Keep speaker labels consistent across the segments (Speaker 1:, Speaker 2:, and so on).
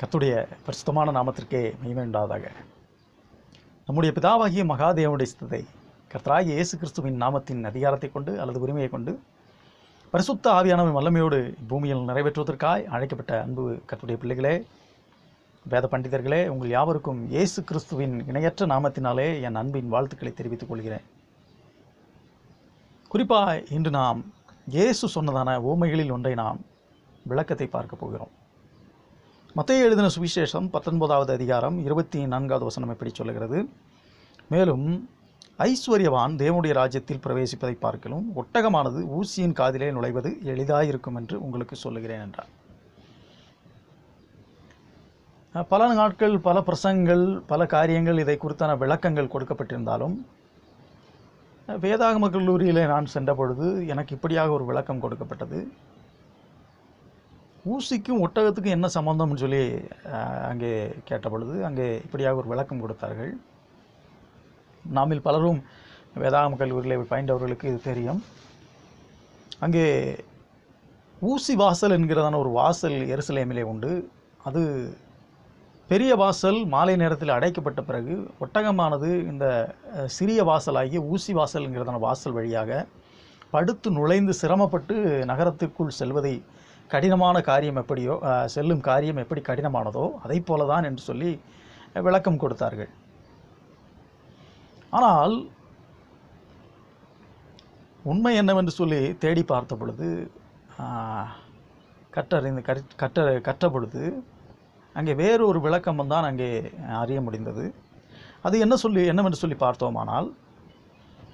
Speaker 1: கத்துடைய பரிசுத்தமான நாமத்திற்கே மகிமை நம்முடைய பிதாவாகிய மகாதேவனுடைய சித்தத்தை கர்த்தராகிய இயேசு கிறிஸ்துவின் நாமத்தின் அதிகாரத்தை கொண்டு அல்லது உரிமையை கொண்டு பரிசுத்த ஆவியானவன் வல்லமையோடு பூமியில் நிறைவேற்றுவதற்காய் அழைக்கப்பட்ட அன்பு கத்துடைய பிள்ளைகளே வேத பண்டிதர்களே உங்கள் யாவருக்கும் இயேசு கிறிஸ்துவின் இணையற்ற நாமத்தினாலே என் அன்பின் வாழ்த்துக்களை தெரிவித்துக் கொள்கிறேன். குறிப்பாக இன்று நாம் இயேசு சொன்னதான ஓமைகளில் ஒன்றை நாம் விளக்கத்தை பார்க்க போகிறோம். மத்திய எழுதின சுவிசேஷம் பத்தொன்பதாவது அதிகாரம் இருபத்தி நான்காவது வசனம் எப்படி சொல்லுகிறது? மேலும் ஐஸ்வர்யவான் தேவனுடைய ராஜ்யத்தில் பிரவேசிப்பதை பார்க்கலும் ஒட்டகமானது ஊசியின் காதிலே நுழைவது எளிதாயிருக்கும் என்று உங்களுக்கு சொல்லுகிறேன் என்றார். பல நாட்கள் பல பிரசங்கங்கள் பல காரியங்கள் இதை குறித்தான விளக்கங்கள் கொடுக்கப்பட்டிருந்தாலும் வேதாகம கல்லூரியிலே நான் சென்ற பொழுது எனக்கு இப்படியாக ஒரு விளக்கம் கொடுக்கப்பட்டது. ஊசிக்கும் ஒட்டகத்துக்கும் என்ன சம்பந்தம்னு சொல்லி அங்கே கேட்ட பொழுது அங்கே இப்படியாக ஒரு விளக்கம் கொடுத்தார்கள். நாமில் பலரும் வேதாகம கல்லூரியில் பயின்றவர்களுக்கு இது தெரியும். அங்கே ஊசி வாசல் என்கிறதான ஒரு வாசல் எருசலேமிலே உண்டு. அது பெரிய வாசல் மாலை நேரத்தில் அடைக்கப்பட்ட பிறகு ஒட்டகமானது இந்த சிறிய வாசலாகிய ஊசி வாசல்ங்கிறதான வாசல் வழியாக படுத்து நுழைந்து சிரமப்பட்டு நகரத்துக்குள் செல்வதை கடினமான காரியம் எப்படியோ செல்லும் காரியம் எப்படி கடினமானதோ அதை போலதான் என்று சொல்லி விளக்கம் கொடுத்தார்கள். ஆனால் உண்மை என்னவென்று சொல்லி தேடி பார்த்த பொழுது கற்றறிந்து கற்- கற்ற கற்ற பொழுது அங்கே வேறு ஒரு விளக்கம் தான் அங்கே அறிய முடிந்தது. அது என்ன சொல்லி என்னவென்று சொல்லி பார்த்தோமானால்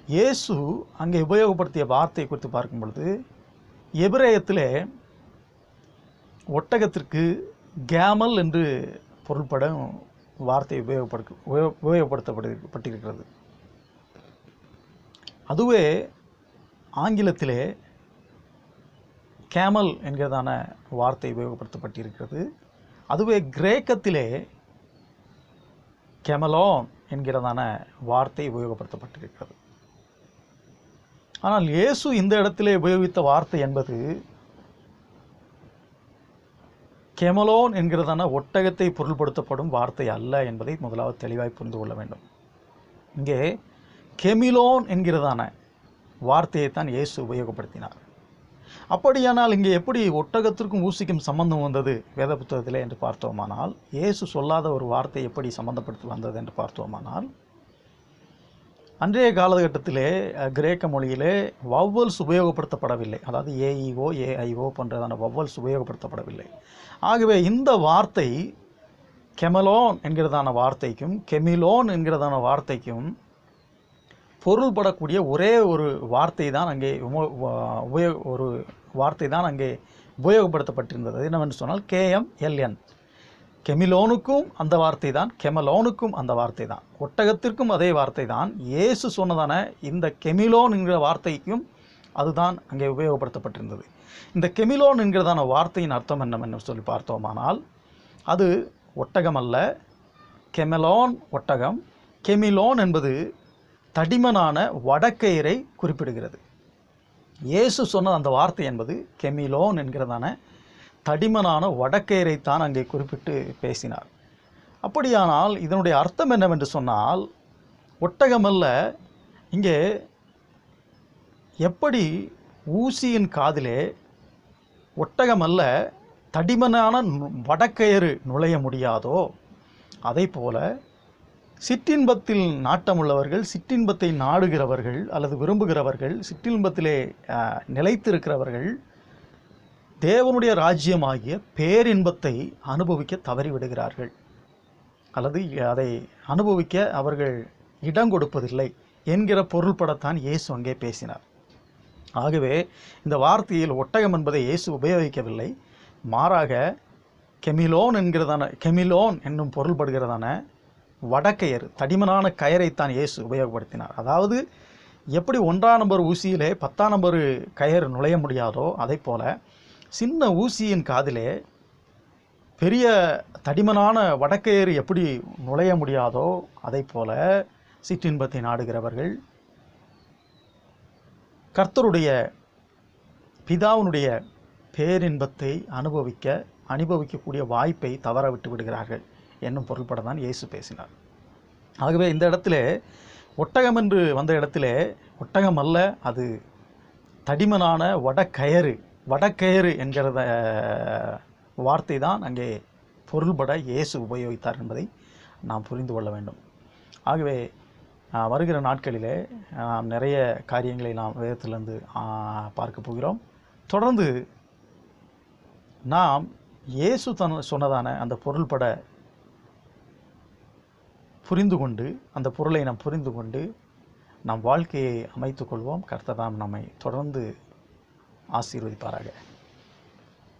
Speaker 1: இயேசு அங்கே உபயோகப்படுத்திய வார்த்தை குறித்து பார்க்கும் பொழுது எபிரேயத்திலே ஒட்டகத்திற்கு கேமல் என்று பொருள்படும் வார்த்தை உபயோகப்படு உபயோ- உபயோகப்படுத்தப்பட்டிருக்கிறது. அதுவே ஆங்கிலத்திலே கேமல் என்கிறதான வார்த்தை உபயோகப்படுத்தப்பட்டிருக்கிறது. அதுவே கிரேக்கத்திலே கெமலோன் என்கிறதான வார்த்தை உபயோகப்படுத்தப்பட்டிருக்கிறது. ஆனால் இயேசு இந்த இடத்திலே உபயோகித்த வார்த்தை என்பது கெமலோன் என்கிறதான ஒட்டகத்தை பொருள்படுத்தப்படும் வார்த்தை அல்ல என்பதை முதலாவது தெளிவாய் புரிந்து கொள்ள வேண்டும். இங்கே கெமிலோன் என்கிறதான வார்த்தையைத்தான் இயேசு உபயோகப்படுத்தினார். அப்படியானால் இங்கே எப்படி ஒட்டகத்திற்கும் ஊசிக்கும் சம்பந்தம் வந்தது வேத புத்தகத்திலே என்று பார்த்தோமானால் இயேசு சொல்லாத ஒரு வார்த்தை எப்படி சம்பந்தப்படுத்தி வந்தது என்று பார்த்தோமானால் அன்றைய காலகட்டத்திலே கிரேக்க மொழியிலே வவ்வல்ஸ் உபயோகப்படுத்தப்படவில்லை. அதாவது A E O A I O போன்றதான vowels உபயோகப்படுத்தப்படவில்லை. ஆகவே இந்த வார்த்தை கெமலோன் என்கிறதான வார்த்தைக்கும் கெமிலோன் என்கிறதான வார்த்தைக்கும் பொருள்படக்கூடிய ஒரே ஒரு வார்த்தை தான் அங்கே உபயோக ஒரு வார்த்தை தான் அங்கே உபயோகப்படுத்தப்பட்டிருந்தது. என்னவென்று சொன்னால் கேஎம்எல்என் கெமிலோனுக்கும் அந்த வார்த்தை தான் கெமலோனுக்கும் அந்த வார்த்தை தான் ஒட்டகத்திற்கும் அதே வார்த்தை தான் இயேசு சொன்னதான இந்த கெமிலோன் என்கிற வார்த்தைக்கும் அதுதான் அங்கே உபயோகப்படுத்தப்பட்டிருந்தது. இந்த கெமிலோன் என்கிறதான வார்த்தையின் அர்த்தம் என்னவென்று சொல்லி பார்த்தோமானால் அது ஒட்டகம் அல்ல கெமலோன் ஒட்டகம் கெமிலோன் என்பது தடிமனான வடக்கயிறை குறிப்பிடுகிறது. இயேசு சொன்ன அந்த வார்த்தை என்பது கெமிலோன் என்கிறதான தடிமனான வடக்கேரைத்தான் அங்கே குறிப்பிட்டு பேசினார். அப்படியானால் இதனுடைய அர்த்தம் என்னவென்று சொன்னால் ஒட்டகமல்ல இங்கே எப்படி ஊசியின் காதிலே ஒட்டகமல்ல தடிமனான நு- வடக்கயிறு நுழைய முடியாதோ அதே போல சிற்றின்பத்தில் நாட்டமுள்ளவர்கள் சிற்றின்பத்தை நாடுகிறவர்கள் அல்லது விரும்புகிறவர்கள் சிற்றின்பத்திலே நிலைத்திருக்கிறவர்கள் தேவனுடைய ராஜ்யமாகிய பேரின்பத்தை அனுபவிக்க தவறிவிடுகிறார்கள். அல்லது அதை அனுபவிக்க அவர்கள் இடம் கொடுப்பதில்லை என்கிற பொருள்படத்தான் இயேசு அங்கே பேசினார். ஆகவே இந்த வார்த்தையில் ஒட்டகம் என்பதை இயேசு உபயோகிக்கவில்லை. மாறாக கெமிலோன் என்கிறதான கெமிலோன் என்னும் பொருள்படுகிறதான வடக்கயிறு தடிமனான கயரைத்தான் இயேசு உபயோகப்படுத்தினார். அதாவது எப்படி ஒன்றாம் நம்பர் ஊசியிலே பத்தாம் நம்பர் கயர் நுழைய முடியாதோ அதை போல சின்ன ஊசியின் காதிலே பெரிய தடிமனான வடக்கயிறு எப்படி நுழைய முடியாதோ அதை போல சிற்றின்பத்தை நாடுகிறவர்கள் கர்த்தருடைய பிதாவினுடைய பேரின்பத்தை அனுபவிக்க அனுபவிக்கக்கூடிய வாய்ப்பை தவற விட்டு விடுகிறார்கள் என்னும் பொருள்பட தான் இயேசு பேசினார். ஆகவே இந்த இடத்துல ஒட்டகம் என்று வந்த இடத்துல ஒட்டகம் அல்ல அது தடிமனான வடக்கயறு. வடக்கயிறு என்கிறத வார்த்தை தான் அங்கே பொருள்பட இயேசு உபயோகித்தார் என்பதை நாம் புரிந்து கொள்ள வேண்டும். ஆகவே வருகிற நாட்களிலே நாம் நிறைய காரியங்களை நாம் வேதத்திலிருந்து ஆஹ், பார்க்க போகிறோம். தொடர்ந்து நாம் இயேசு தன் சொன்னதான அந்த பொருள்பட புரிந்து கொண்டு அந்த பொருளை நாம் புரிந்து கொண்டு நம் வாழ்க்கையை அமைத்துக்கொள்வோம் கர்த்ததாம் நம்மை தொடர்ந்து ஆசீர்வதிப்பாராக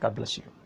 Speaker 1: God bless you